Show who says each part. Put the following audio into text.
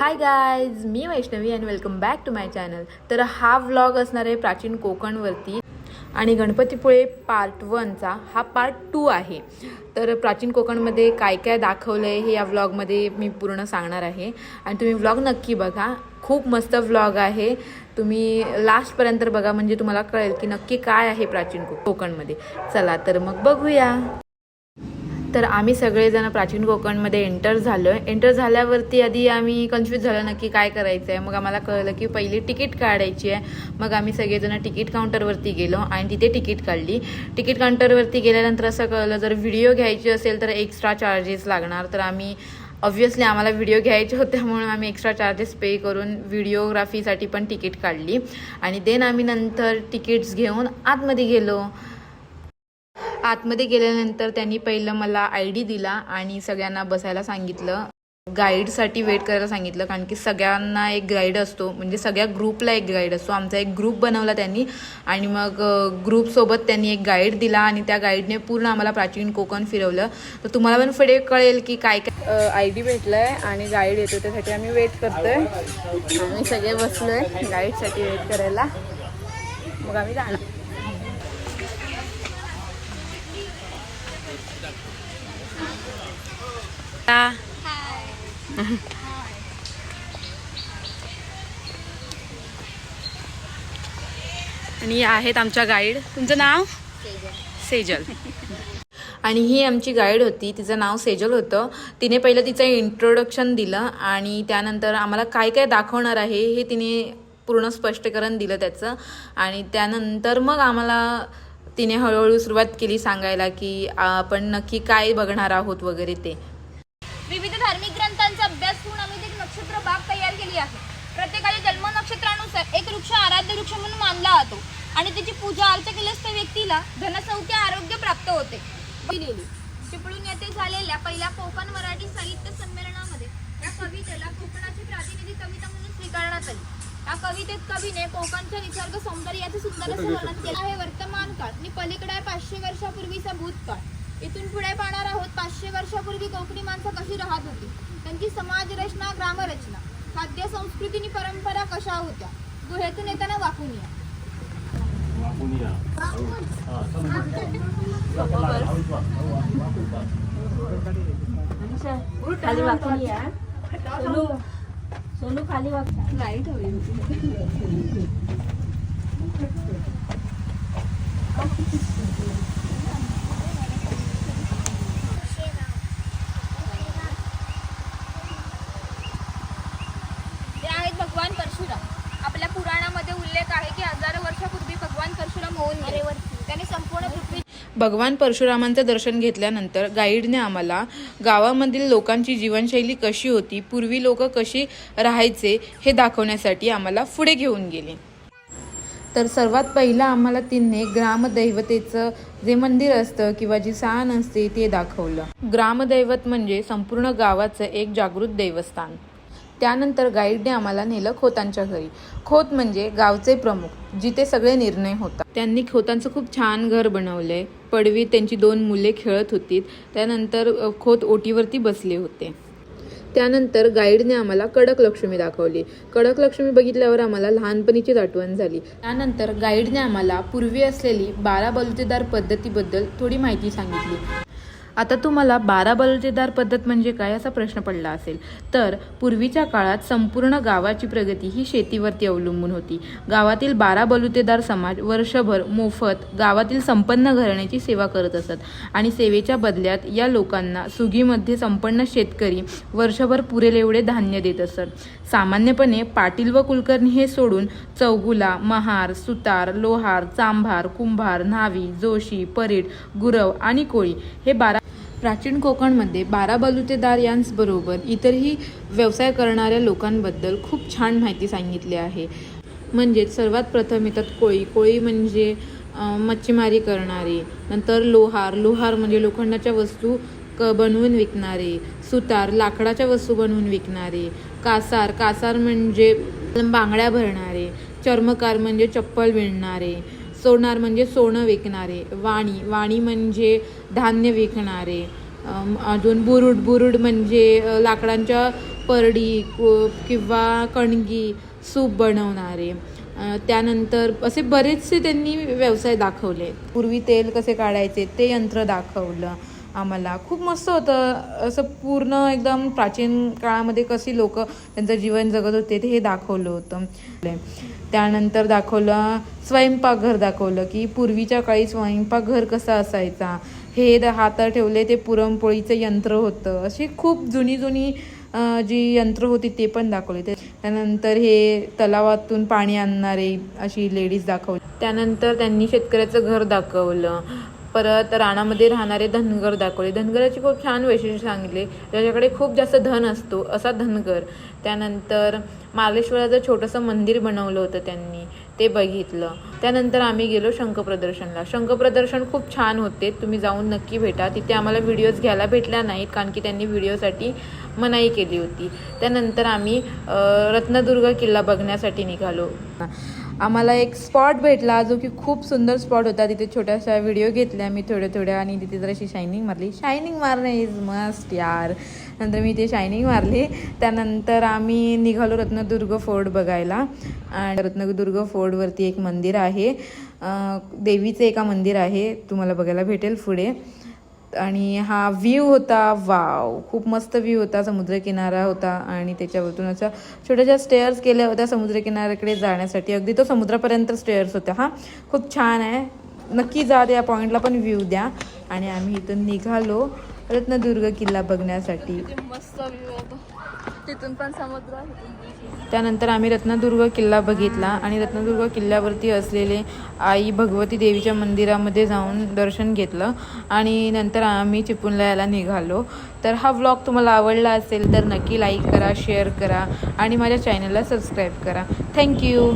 Speaker 1: High guys me Vaishnavi and welcome back to my channel तर हा vlog असणार आहे प्राचीन कोकणवरती आणि गणपतीपुळे पार्ट वनचा हा पार्ट टू आहे. तर प्राचीन कोकणमध्ये काय काय दाखवलं आहे हे या व्लॉगमध्ये मी पूर्ण सांगणार आहे. आणि तुम्ही व्लॉग नक्की बघा. खूप मस्त व्लॉग आहे. तुम्ही लास्टपर्यंत बघा म्हणजे तुम्हाला कळेल की नक्की काय आहे प्राचीन को कोकणमध्ये. चला तर मग बघूया. तर आम्ही सगळेजण प्राचीन कोकणमध्ये एंटर झालो आहे एंटर झाल्यावरती आधी आम्ही कन्फ्यूज झालो नक्की काय करायचं आहे मग आम्हाला कळलं की पहिली तिकीट काढायची आहे. मग आम्ही सगळेजण तिकीट काउंटरवरती गेलो आणि तिथे तिकीट काढली. तिकीट काउंटरवरती गेल्यानंतर असं कळलं जर व्हिडिओ घ्यायची असेल तर एक्स्ट्रा चार्जेस लागणार. तर आम्ही ऑब्व्हियसली आम्हाला व्हिडिओ घ्यायचे होते म्हणून आम्ही एक्स्ट्रा चार्जेस पे करून व्हिडिओग्राफीसाठी पण तिकीट काढली. आणि देन आम्ही नंतर तिकीट्स घेऊन आतमध्ये गेलो. आतमध्ये गेल्यानंतर त्यांनी पहिलं मला आय डी दिला आणि सगळ्यांना बसायला सांगितलं. गाईडसाठी वेट करायला सांगितलं कारण की सगळ्यांना एक गाईड असतो. म्हणजे सगळ्या ग्रुपला एक गाईड असतो. आमचा एक ग्रुप बनवला त्यांनी आणि मग ग्रुपसोबत त्यांनी एक गाईड दिला आणि त्या गाईडने पूर्ण आम्हाला प्राचीन कोकण फिरवलं. तर तुम्हाला पण पुढे कळेल की काय काय आय डी भेटलाय आणि गाईड येतो त्यासाठी आम्ही वेट करतोय. आम्ही सगळे बसलोय गाईडसाठी वेट करायला. मग आम्ही जाणार. आणि आहेत आमच्या गाईड तुमचं नाव? सेजल आणि ही आमची गाईड होती. तिचं नाव सेजल होतं. तिने पहिलं तिचं इंट्रोडक्शन दिलं आणि त्यानंतर आम्हाला काय काय दाखवणार आहे हे तिने पूर्ण स्पष्टीकरण दिलं त्याचं. आणि त्यानंतर मग आम्हाला तिने हळूहळू सुरुवात केली सांगायला की आपण नक्की काय बघणार आहोत वगैरे ते.
Speaker 2: विविध धार्मिक ग्रंथांचा अभ्यास करून आम्ही एक नक्षत्र बाग तयार केली आहे. प्रत्येकाच्या जन्म नक्षत्रानुसार एक वृक्ष आराध्य वृक्ष म्हणून मानला जातो आणि त्याची पूजा अर्चा केल्यास त्या व्यक्तीला धनसौख्य आरोग्य प्राप्त होते. चिपळूण येथे झालेल्या पहिल्या कोकण मराठी या कवितेत कवीने कोकणच्या निसर्ग सौंदर्याचे सुंदर असं वर्णन केलं आहे. वर्तमान काळ. आणि पलीकडे आहे पाचशे वर्षापूर्वीचा भूतकाळ इथून पुढे पाहणार आहोत पाचशे वर्षापूर्वी कोकणी माणसं कशी राहत होती? त्यांची समाज रचना ग्रामरचना खाद्य संस्कृती आणि परंपरा कशा होत्या? गुहेतून येताना वाकून या
Speaker 3: वाकून या सोनू खाली वाक लाइट हवी.
Speaker 2: ते आहेत भगवान परशुराम आपल्या पुराणामध्ये उल्लेख आहे की हजारो वर्षापूर्वी भगवान परशुराम होऊन गेले त्यांनी संपूर्ण पृथ्वी
Speaker 1: भगवान परशुरामांचं दर्शन घेतल्यानंतर गाईडने आम्हाला गावामधील लोकांची जीवनशैली कशी होती पूर्वी लोक कशी राहायचे हे दाखवण्यासाठी आम्हाला पुढे घेऊन गेले. तर सर्वात पहिलं आम्हाला तिने ग्रामदैवतेचं जे मंदिर असतं किंवा जी सान असते ते दाखवलं. ग्रामदैवत म्हणजे संपूर्ण गावाचं एक जागृत देवस्थान. त्यानंतर गाईडने आम्हाला नेलं खोतांच्या घरी. खोत म्हणजे गावचे प्रमुख जिथे सगळे निर्णय होतात. त्यांनी खोतांचं खूप छान घर बनवलंय. पडवी त्यांची दोन मुले खेळत होती त्यानंतर खोत ओटीवरती बसले होते. त्यानंतर गाईडने आम्हाला कडक लक्ष्मी दाखवली. कडक लक्ष्मी बघितल्यावर आम्हाला लहानपणीचीच आठवण झाली. त्यानंतर गाईडने आम्हाला पूर्वी असलेली बारा बलुतेदार पद्धतीबद्दल थोडी माहिती सांगितली. आता तुम्हाला बारा बलुतेदार पद्धत म्हणजे काय असा प्रश्न पडला असेल. तर पूर्वीच्या काळात संपूर्ण गावाची प्रगती ही शेतीवरती अवलंबून होती. गावातील बारा बलुतेदार समाज वर्षभर मोफत गावातील संपन्न घराण्याची सेवा करत असत. आणि सेवेच्या बदल्यात या लोकांना सुगीमध्ये संपन्न शेतकरी वर्षभर पुरेल एवढे धान्य देत असत. सामान्यपणे पाटील व कुलकर्णी हे सोडून चौगुला महार सुतार लोहार चांभार कुंभार न्हावी जोशी परीट गुरव आणि कोळी हे बारा प्राचीन कोकणमध्ये बारा बलुतेदार यांसबरोबर इतरही व्यवसाय करणाऱ्या लोकांबद्दल खूप छान माहिती सांगितली आहे. म्हणजेच सर्वात प्रथम येतात कोळी. कोळी म्हणजे मच्छीमारी करणारे. नंतर लोहार. लोहार म्हणजे लोखंडाच्या वस्तू क बनवून विकणारे. सुतार. लाकडाच्या वस्तू बनवून विकणारे. कासार. कासार म्हणजे बांगड्या भरणारे. चर्मकार म्हणजे चप्पल विणणारे. सोनार म्हणजे सोनं विकणारे वाणी. वाणी म्हणजे धान्य विकणारे. अजून बुरुड बुरुड म्हणजे लाकडांच्या परडी किंवा कणगी सूप बनवणारे. त्यानंतर असे बरेचसे त्यांनी व्यवसाय दाखवले. पूर्वी तेल कसे काढायचे ते यंत्र दाखवलं. आम्हाला. खूप मस्त होतं. असं पूर्ण एकदम प्राचीन काळामध्ये कशी लोक त्यांचं जीवन जगत होते ते हे दाखवलं होतं. त्यानंतर दाखवलं स्वयंपाकघर दाखवलं की पूर्वीच्या काळी स्वयंपाकघर कसा असायचा? हे हातात ठेवले ते पुरणपोळीचं यंत्र होतं. अशी खूप जुनी जुनी जी यंत्र होती ते पण दाखवले. ते त्यानंतर हे तलावातून पाणी आणणारे अशी लेडीज दाखवली. त्यानंतर त्यांनी शेतकऱ्याचं घर दाखवलं. परत रानामध्ये राहणारे धनगर दाखवले. धनगराची खूप छान वैशिष्ट्य सांगितले. ज्याच्याकडे खूप जास्त धन असतो असा धनगर. त्यानंतर मालेश्वराचं छोटंसं मंदिर बनवलं होतं त्यांनी ते बघितलं. त्यानंतर आम्ही गेलो शंखप्रदर्शनला. शंखप्रदर्शन खूप छान होते. तुम्ही जाऊन नक्की भेटा. तिथे आम्हाला व्हिडिओज घ्यायला भेटल्या नाहीत कारण की त्यांनी व्हिडिओसाठी मनाई केली होती. त्यानंतर आम्ही रत्नदुर्ग किल्ला बघण्यासाठी निघालो. आम्हाला एक स्पॉट भेटला जो की खूप सुंदर स्पॉट होता. तिथे छोट्याशा व्हिडिओ घेतल्या मी थोड्या थोड्या आणि तिथे जराशी शायनिंग मारली. शायनिंग मारणे इज मस्ट यार. नंतर मी ते शायनिंग मारली. त्यानंतर आम्ही निघालो रत्नदुर्ग फोर्ट बघायला. आणि रत्नदुर्ग फोर्टवरती एक मंदिर आहे. देवीचं एका मंदिर आहे. तुम्हाला बघायला भेटेल पुढे. आणि हा व्ह्यू होता वाव खूप मस्त व्ह्यू होता समुद्रकिनारा होता आणि त्याच्यावरतून अशा छोट्याशा स्टेअर्स केल्या होत्या समुद्रकिनाऱ्याकडे जाण्यासाठी. अगदी तो समुद्रापर्यंत स्टेअर्स होत्या. हा खूप छान आहे. नक्की जा या पॉईंटला पण व्ह्यू द्या. आणि आम्ही इथून निघालो. रत्नदुर्ग किल्ला बघण्यासाठी.
Speaker 2: मस्त व्ह्यू होता तिथून पण समुद्र
Speaker 1: त्यानंतर आम्ही रत्नदुर्ग किल्ला बघितला आणि रत्नदुर्ग किल्ल्यावरती असलेले आई भगवती देवीच्या मंदिरामध्ये जाऊन दर्शन घेतलं आणि नंतर आम्ही चिपळूणला यायला निघालो. तर हा व्लॉग तुम्हाला आवडला असेल तर नक्की लाईक करा शेअर करा आणि माझ्या चॅनलला सबस्क्राईब करा. थँक्यू